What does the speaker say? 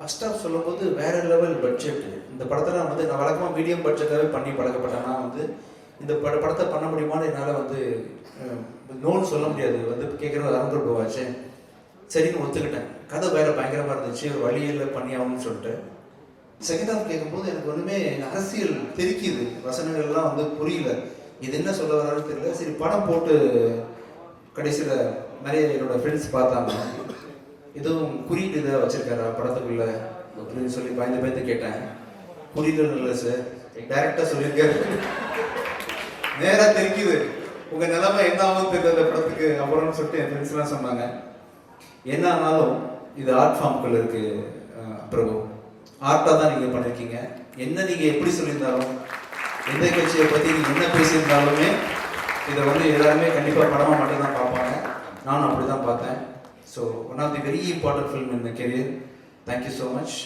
First of சொல்லும்போது வேற level budget இந்த படத்தை நான் வந்து நான் வழக்கமாக மீடியம் பட்ஜெட்டாகவே பண்ணி பழக்கப்பட்டேன்னா வந்து இந்த பட படத்தை பண்ண முடியுமான்னு என்னால் வந்து நோன்னு சொல்ல முடியாது. வந்து கேட்குறது அறநூறு ரூபாச்சு சரின்னு ஒத்துக்கிட்டேன். கதை வேற பயங்கரமாக இருந்துச்சு. ஒரு வழியில் பண்ணி ஆகணும்னு சொல்லிட்டு. செகண்ட் ஹாஃப் கேட்கும்போது எனக்கு ஒன்றுமே அரசியல் தெரிக்குது. வசனங்கள்லாம் வந்து புரியல. இது என்ன சொல்ல வரான்னு தெரியல. சரி படம் போட்டு கடைசியில் நிறைய என்னோடய ஃப்ரெண்ட்ஸ் பார்த்தாங்க. எதுவும் குறியீடு இதை வச்சிருக்காரா? படத்துக்குள்ள அப்படின்னு சொல்லி பயந்து பயந்து கேட்டேன். குறியீடு இல்லை சார் டேரக்டாக சொல்லியிருக்காரு. நேரா தெரிக்குது. உங்க நிலைமை என்ன ஆகும் தெரியல இந்த படத்துக்கு அப்புறம்னு சொல்லிட்டு என் ஃப்ரெண்ட்ஸ்லாம் சொன்னாங்க. என்ன ஆனாலும் இது ஆர்ட் ஃபார்முக்குள்ள இருக்கு பிரபு. ஆர்ட்டாக தான் நீங்கள் பண்ணியிருக்கீங்க என்ன நீங்கள் எப்படி சொல்லியிருந்தாலும் எந்த கட்சியை பற்றி நீங்கள் என்ன பேசியிருந்தாலுமே இதை வந்து எல்லாருமே கண்டிப்பாக படமாக மட்டும்தான் பார்ப்பாங்க. So one of the very important film in my career thank you so much